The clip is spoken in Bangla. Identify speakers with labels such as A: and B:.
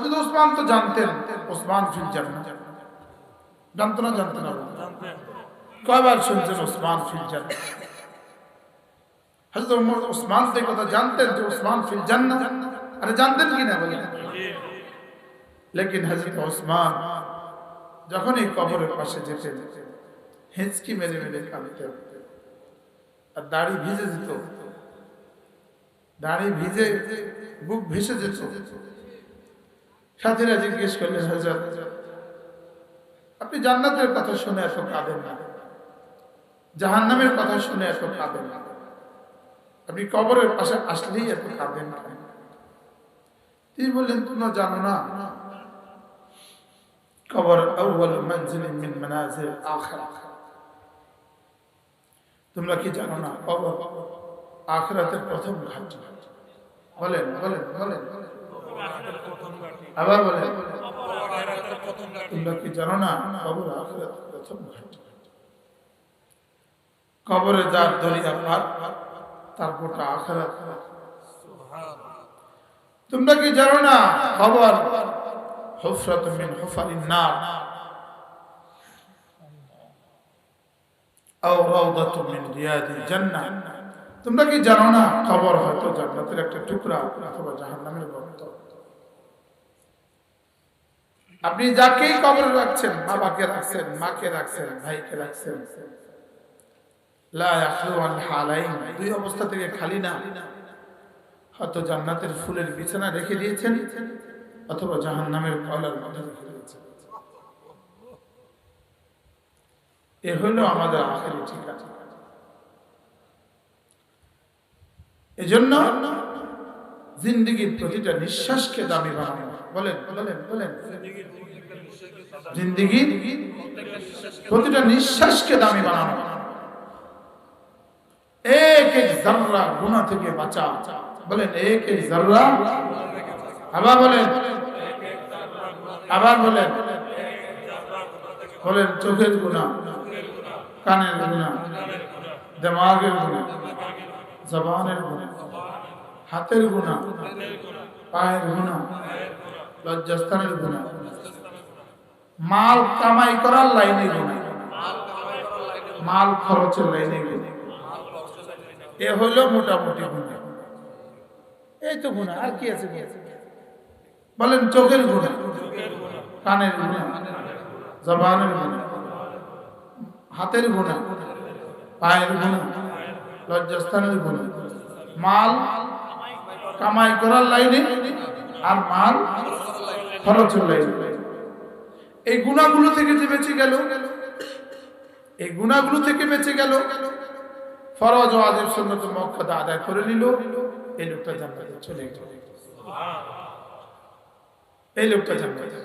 A: হযরত ওসমান তো জানতেন, ওসমান ফিল জান্নাত জানতো না জানতো না? কয়বার শুনছেন ওসমান ফিল জান্নাত হযরত ওমর ওসমান তো কথা জানতেন যে ওসমান ফিল জান্নাত আরে জানতেন কি না বলেন? লেকিন হযরত ওসমান যখন এই কবরের পাশে যেতেন, হেঁচকি মেরে মেরে কাঁদতেন। আর দাড়ি ভিজে যেত। দাড়ি ভিজে বুক ভেসে যেত। সাথীরা জিজ্ঞেস করলেন হজরত আপনি জান্নাতের কথা শুনে এত কাঁদেন না। জাহান্নামের কথা শুনে এত কাঁদেন না। আপনি কবরের পাশে আসলেই এত কাঁদেন কেন তিনি বললেন, তোমরা জানো না, কবর আউয়াল মঞ্জিল মিন মানাজিল আখিরাত তোমরা কি জানো না, কবর আখিরাতের প্রথম ঘাট? বলেন বলেন বলেন। আবার বলেন, তোমরা কি জানো না, কবর আখিরাতের প্রথম ঘাট কবরে যার দরিয়া পার তার গোটা আখিরাত। তোমরা কি জানো না খবর হুফরাত মিন হুফারিন নার? আও রাউদাতু মিন রিয়াদিল জান্নাহ। তোমরা কি জানো না খবর হয়তো জান্নাতের একটা টুকরা অথবা জাহান্নামের গর্ত? আপনি যাকেই কবরে রাখছেন, বাবাকে রাখছেন, মাকে রাখছেন, ভাইকে রাখছেন। অবস্থা খালি না। হয়তো জান্নাতের ফুলের বিছানা রেখে দিয়েছেন, অথবা রেখে দিয়েছেন। এ আমাদের এজন্য জিন্দগির প্রতিটা নিঃশ্বাসকে দামি বানানো। বলেন বলেন বলেন। জিন্দগির প্রতিটা নিঃশ্বাসকে দামি বানানো। এক এক জাররা গুনাহ থেকে বাঁচা। বলেন, এক এক জাররা। আবার বলেন। আবার বলেন। বলেন, চোখের গুণা কানের গুণা দেমাগের গুণা জবানের গুণা হাতের গুণা, পায়ের গুণা, লজ্জাস্থানের গুণা। মাল কামাই করার লাইনে গুণা। মাল খরচের লাইনে গুণা। এ হলো মোটামুটি গুণা। এই তো গুণা, আর কি আছে বলেন চোখের গুণা, কানের গুণা, জবানের গুণা, হাতের গুণা, পায়ের গুণা, লজ্জাস্থানের গুণা। মাল কামাই করার লাইনে আর মাল খরচের লাইনে এই গুণাগুলো থেকে যে বেঁচে গেল, এই গুণাগুলো থেকে বেঁচে গেল, ফরজ ওয়াজিব সুন্নত মক্কাদা আদায় করে নিল, এই লোকটা জান্নাতে চলে গেল। এই লোকটা জান্নাতে।